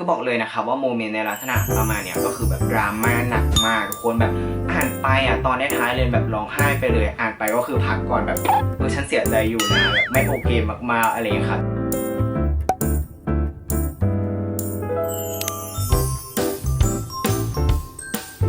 คือบอกเลยนะครับว่าโมเมนต์ในลักษณะประมาณเนี้ยก็คือแบบดราม่าหนักมากทุกคนแบบอ่านไปอะตอนท้ายเลยแบบร้องไห้ไปเลย อ่านไปก็คือพักก่อนแบบเออฉันเสียใจอยู่นะแบบไม่โอเคมากๆอะไรอย่างเงี้ยครับ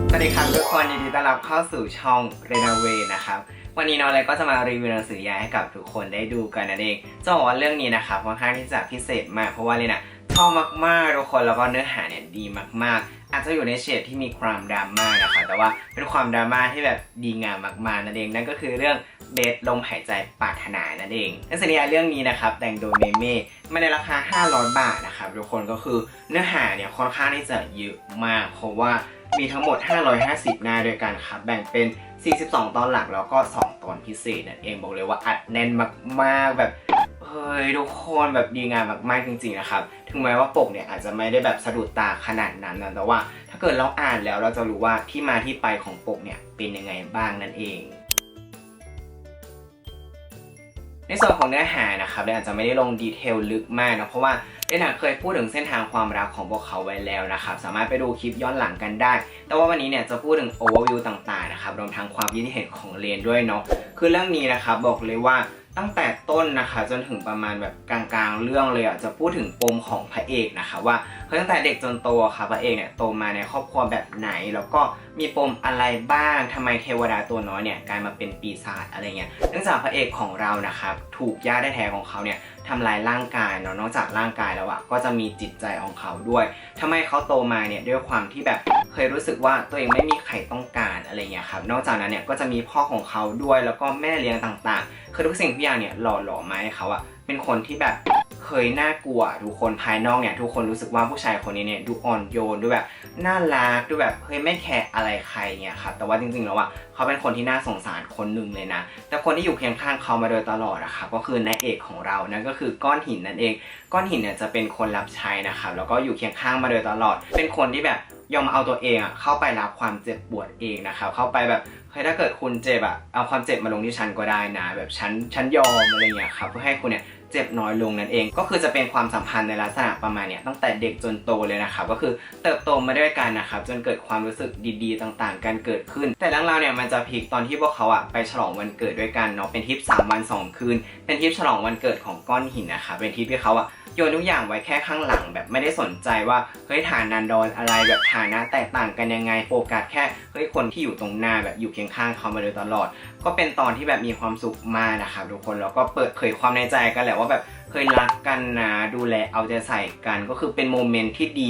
สวัสดีครับทุกคนยินดีต้อนรับเข้าสู่ช่อง r e n o v a t นะครับวันนี้น้องเลยก็จะมารีวิวหนังสือยายให้กับทุกคนได้ดูกันนั่นเองจะบอกว่าเรื่องนี้นะครับค่อนข้างที่จะพิเศษมากเพราะว่าเลยนะ ชอบมากๆทุกคนแล้วก็เนื้อหาเนี่ยดีมากๆ อาจจะอยู่ในเฉดที่มีความดราม่านะคะแต่ว่าเป็นความดราม่าที่แบบดีงามมากๆนั่นเองนั่นก็คือเรื่องเบสลมหายใจปรารถนานั่นเองนังสือนิยาเรื่องนี้นะครับแต่งโดยเมเม่มาในราคา 500 บาทนะครับทุกคนก็คือเนื้อหาเนี่ยค่อนข้างที่จะเยอะมาก เพราะว่ามีทั้งหมด 550 หน้าด้วยกันครับแบ่งเป็น 42 ตอนหลักแล้วก็ 2 ตอนพิเศษนั่นเองบอกเลยว่าอัดแน่นมากๆแบบเฮ้ยทุกคนแบบดีงามมากๆจริงๆนะครับ ถึงแม้ว่าปกเนี่ยอาจจะไม่ได้แบบสะดุดตาขนาดนั้นนะแต่ว่า ถ้าเกิดเราอ่านแล้วเราจะรู้ว่าที่มาที่ไปของปกเนี่ยเป็นยังไงบ้างนั่นเองในส่วนของเนื้อหานะครับเราอาจจะไม่ได้ลงดีเทลลึกมากนะเพราะว่าเดนหนังเคยพูดถึงเส้นทางความรักของพวกเขาไว้แล้วนะครับ สามารถไปดูคลิปย้อนหลังกันได้ แต่ว่าวันนี้เนี่ยจะพูดถึงโอเวอร์วิวต่างๆนะครับรวมทั้งความคิดเห็นของเลนด้วยเนาะคือเรื่องนี้นะครับบอกเลยว่า ตั้งแต่ต้นนะคะ จนถึงประมาณแบบกลางๆ เรื่องเลยอะจะพูดถึงปมของพระเอกนะคะ ว่าเฮ้ยตั้งแต่เด็กจนโตค่ะพระเอกเนี่ยโตมาในครอบครัวแบบไหน แล้วก็มีปมอะไรบ้างทำไมเทวดาตัวน้อยเนี่ยกลายมาเป็นปีศาจอะไรเงี้ยเนื่องจากพระเอกของเรานะครับถูกญาติแท้ๆของเขาเนี่ย ทำลายร่างกายเนาะนอกจากร่างกายแล้วอะก็จะมีจิตใจของเขาด้วยทำไมเขาโตมาเนี่ยด้วยความที่แบบเคยรู้สึกว่าตัวเองไม่มีใครต้องการอะไรเงี้ยครับนอกจากนั้นเนี่ยก็จะมีพ่อของเขาด้วยแล้วก็แม่เลี้ยงต่างๆ คือทุกสิ่งทุกอย่างเนี่ยหล่อหลอมมาให้เขาอะเป็นคนที่แบบ เคยน่ากลัวทุกคนภายนอกเนี่ยทุกคนรู้สึกว่าผู้ชายคนนี้เนี่ยดูอ่อนโยนดูแบบน่ารักดูแบบเคยไม่แคร์อะไรใครเนี่ยครับแต่ว่าจริงๆแล้วอะเขาเป็นคนที่น่าสงสารคนหนึ่งเลยนะ แต่คนที่อยู่เคียงข้างเขามาโดยตลอดอะครับก็คือนายเอกของเรานั่นก็คือก้อนหินนั่นเอง ก้อนหินเนี่ยจะเป็นคนรับใช้นะครับแล้วก็อยู่เคียงข้างมาโดยตลอด เป็นคนที่แบบยอมเอาตัวเองอะเข้าไปรับความเจ็บปวดเองนะครับเข้าไปแบบเฮ้ยถ้าเกิดคุณเจ็บอะเอาความเจ็บมาลงที่ฉันก็ได้นะ แบบฉันฉันยอมอะไรเงี้ยครับเพื่อให้คุณเนี่ย เจ็บน้อยลงนั่นเอง ก็คือจะเป็นความสัมพันธ์ในลักษณะประมาณเนี้ยตั้งแต่เด็กจนโตเลยนะครับก็คือเติบโตมาด้วยกันนะครับจนเกิดความรู้สึกดีๆ ต่างๆ กันเกิดขึ้น แต่เรื่องราเนี่ยมันจะพลิกตอนที่พวกเขาอะไปฉลองวันเกิดด้วยกันเนาะเป็นทริป3วัน2คืน เป็นทริปฉลองวันเกิดของก้อนหินนะครับเป็นทริปที่เขาอะ โยนทุกอย่างไว้แค่ข้างหลังแบบไม่ได้สนใจว่าเฮ้ยฐานันดนอะไรแบบฐานะแตกต่างกันยังไงโฟกัสแค่เฮ้ยคนที่อยู่ตรงหน้าแบบอยู่เคียงข้างเขามาโดยตลอด ก็เป็นตอนที่แบบมีความสุขมากนะครับทุกคนแล้วก็เปิดเผยความในใจกันแหละว่าแบบ เคยรักกันนะดูแลเอาใจใส่กัน ก็คือเป็นโมเมนต์ที่ดี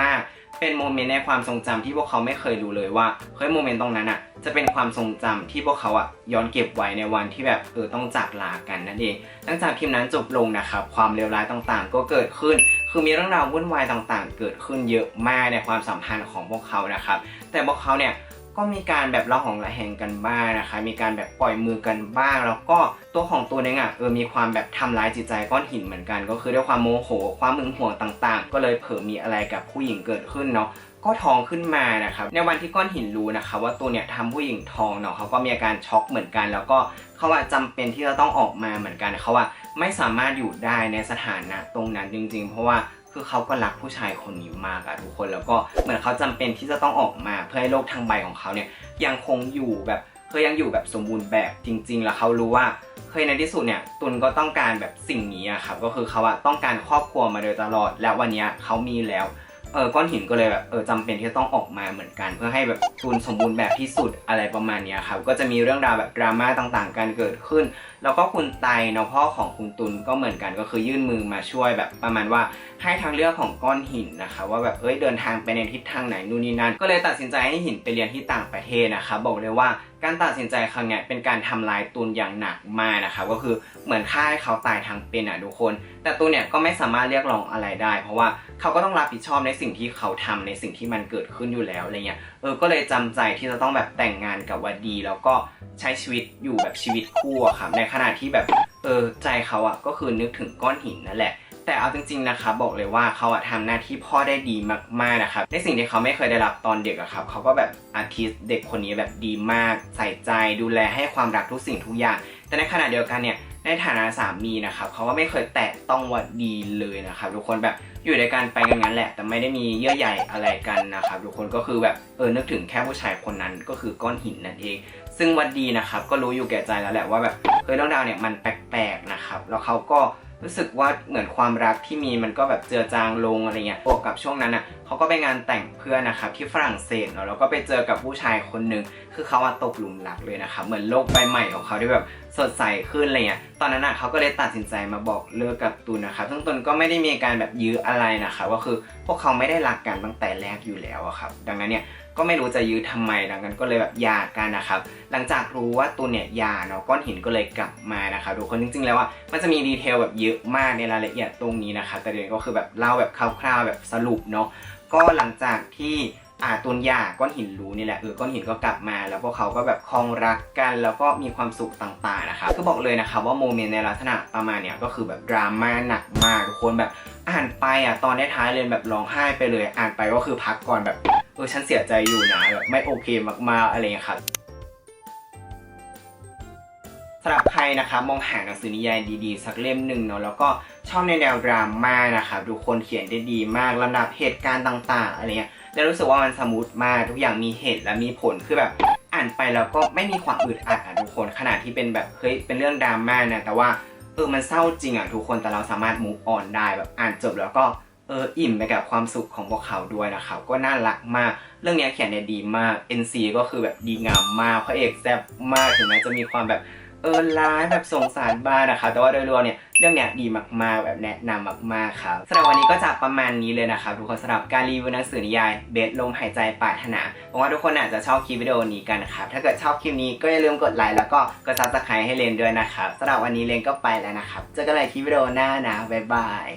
มากๆ เป็นโมเมนต์ในความทรงจำที่พวกเขาไม่เคยรู้เลยว่าเฮ้ยโมเมนต์ตรงนั้นอะจะเป็นความทรงจำที่พวกเขาอะย้อนเก็บไว้ในวันที่แบบเออต้องจากลากันนั่นเองหลังจากคลิปนั้นจบลงนะครับความเลวร้ายต่างๆ ก็เกิดขึ้น คือมีเรื่องราววุ่นวายต่างๆ เกิดขึ้นเยอะมากในความสัมพันธ์ของพวกเขานะครับแต่พวกเขาเนี่ย ก็มีการแบบละหองระแหงกันบ้างนะคะ มีการแบบปล่อยมือกันบ้าง แล้วก็ตัวของตัวเองอะเออมีความแบบทำร้ายจิตใจก้อนหินเหมือนกัน ก็คือด้วยความโมโห ความมึงห่วงต่างๆ ก็เลยเผลอมีอะไรกับผู้หญิงเกิดขึ้นเนาะก็ท้องขึ้นมานะครับในวันที่ก้อนหินรู้นะคะว่าตัวเนี่ยทำผู้หญิงท้องเนาะเขาก็มีอาการช็อกเหมือนกัน แล้วก็เขาว่าจำเป็นที่จะต้องออกมาเหมือนกันเขาว่าไม่สามารถอยู่ได้ในสถานะตรงนั้นจริง ๆ เพราะว่า คือเขาก็รักผู้ชายคนนี้มากอะทุกคน แล้วก็เหมือนเขาจำเป็นที่จะต้องออกมาเพื่อให้โลกทางใบของเขาเนี่ยยังคงอยู่แบบเคยยังอยู่แบบสมบูรณ์แบบจริง ๆ แล้วเขารู้ว่าเคยในที่สุดเนี่ยตุนก็ต้องการแบบสิ่งนี้อะครับก็คือเขาอะต้องการครอบครัวมาโดยตลอด และวันนี้เขามีแล้ว เออก้อนหินก็เลยแบบเออจำเป็นที่จะต้องออกมาเหมือนกัน เพื่อให้แบบตุนสมบูรณ์แบบที่สุดอะไรประมาณนี้ครับก็จะมีเรื่องราวแบบดราม่าต่างๆ กันเกิดขึ้น แล้วก็คุณไตเนาะพ่อของคุณตุนก็เหมือนกันก็คือยื่นมือมาช่วยแบบประมาณว่าให้ทางเลือกของก้อนหินนะคะว่าแบบเอ้ยเดินทางไปในทิศทางไหนนู่นนี่นั่นก็เลยตัดสินใจให้หินไปเรียนที่ต่างประเทศนะคะบอกเลยว่า การตัดสินใจครั้งเนี้ยเป็นการทำลายตุนอย่างหนักมากนะคะก็คือเหมือนฆ่าให้เขาตายทางเป็นอะทุกคน แต่ตุนเนี่ยก็ไม่สามารถเรียกร้องอะไรได้ เพราะว่าเขาก็ต้องรับผิดชอบในสิ่งที่เขาทำในสิ่งที่มันเกิดขึ้นอยู่แล้วอะไรเงี้ยเออก็เลยจำใจที่จะต้องแบบแต่งงานกับวดี แล้วก็ใช้ชีวิตอยู่แบบชีวิตคู่ครับในขณะที่แบบเออใจเขาอะก็คือนึกถึงก้อนหินนั่นแหละ แต่เอาจริงๆนะครับบอกเลยว่าเขาอะทำหน้าที่พ่อได้ดีมากๆนะครับในสิ่งที่เขาไม่เคยได้รับตอนเด็กอะครับเขาก็แบบอาทิตย์เด็กคนนี้แบบดีมากใส่ใจดูแลให้ความรักทุกสิ่งทุกอย่าง แต่ในขณะเดียวกันเนี่ยในฐานะสามีนะครับเขาก็ไม่เคยแตะต้องวัดดีเลยนะครับทุกคนแบบอยู่ด้วยกันไปงั้นแหละ แต่ไม่ได้มีเยื่อใยอะไรกันนะครับทุกคนก็คือแบบเออนึกถึงแค่ผู้ชายคนนั้นก็คือก้อนหินนั่นเอง ซึ่งวัดดีนะครับก็รู้อยู่แก่ใจแล้วแหละว่าแบบเฮ้ยเรื่องราวเนี่ยมันแปลกๆนะครับแล้วเขาก็ รู้สึกว่าเหมือนความรักที่มีมันก็แบบเจือจางลงอะไรเงี้ยบวกกับช่วงนั้นอะ เขาก็ไปงานแต่งเพื่อนนะครับที่ฝรั่งเศสเนาะแล้วก็ไปเจอกับผู้ชายคนหนึ่งคือเขาอะตกหลุมรักเลยนะครับเหมือนโลกใบใหม่ของเขาที่แบบสดใสขึ้นอะไรเงี้ยตอนนั้นอะเขาก็เลยตัดสินใจมาบอกเลิกกับตุนนะครับซึ่งตุนก็ไม่ได้มีการแบบยื้ออะไรนะครับก็คือพวกเขาไม่ได้รักกันตั้งแต่แรกอยู่แล้วอะครับดังนั้นเนี่ยก็ไม่รู้จะยื้อทำไมดังนั้นก็เลยแบบหย่ากันนะครับหลังจากรู้ว่าตัวเนี่ยหย่าเนาะก้อนหินก็เลยกลับมานะครับทุกคนจริงๆ แล้วอะมันจะมีดีเทลแบบเยอะมากในรายละเอียดตรงนี้นะครับแต่เดี๋ยวก็คือแบบเล่าแบบคร่าวๆแบบสรุปเนาะ ก็หลังจากที่อ่าตุนยาก้อนหินรู้นี่แหละเออก้อนหินก็กลับมา แล้วพวกเขาก็แบบคลองรักกัน แล้วก็มีความสุขต่างๆนะครับก็บอกเลยนะครับว่าโมเมนต์ในลักษณะประมาณเนี้ยก็คือแบบดราม่าหนักมากทุกคนแบบอ่านไปอะตอนท้ายเลยแบบร้องไห้ไปเลย อ่านไปก็คือพักก่อนแบบเออฉันเสียใจอยู่นะแบบไม่โอเคมากๆอะไรอย่างเงี้ยครับ สำหรับใครนะครับมองหาหนังสือนิยายดีๆ สักเล่มหนึ่งเนาะแล้วก็ชอบในแนวดราม่านะครับทุกคนเขียนได้ดีมากลำดับเหตุการณ์ต่างๆอะไรเงี้ยแล้วรู้สึกว่ามันสมูทมากทุกอย่างมีเหตุและมีผลคือแบบอ่านไปแล้วก็ไม่มีความอึดอัดอะทุกคนขนาดที่เป็นแบบเฮ้ยเป็นเรื่องดราม่านะแต่ว่าเออมันเศร้าจริงอะทุกคนแต่เราสามารถมูฟออนได้แบบอ่านจบแล้วก็เอออิ่มไปกับความสุขของพวกเขาด้วยนะครับก็น่ารักมากเรื่องนี้เขียนได้ดีมาก NC ก็คือแบบดีงามมากพระเอกแซ่บมากถึงแม้จะมีความแบบ เออร้ายแบบสงสารบ้านนะคะ แต่ว่าโดยรวมเนี่ยเรื่องเนี้ยดีมากๆ แบบแนะนำมากๆครับสำหรับวันนี้ก็จะประมาณนี้เลยนะครับทุกคนสำหรับการรีวิวหนังสือนิยายเบสลมหายใจปรารถนาหวังว่าทุกคนอาจจะชอบคลิปวิดีโอนี้กันนะครับถ้าเกิดชอบคลิปนี้ก็อย่าลืมกดไลค์แล้วก็กดซับสไครต์ให้เลนด้วยนะครับสำหรับวันนี้เลนก็ไปแล้วนะครับเจอกันใหม่คลิปวิดีโอหน้านะบ๊ายบาย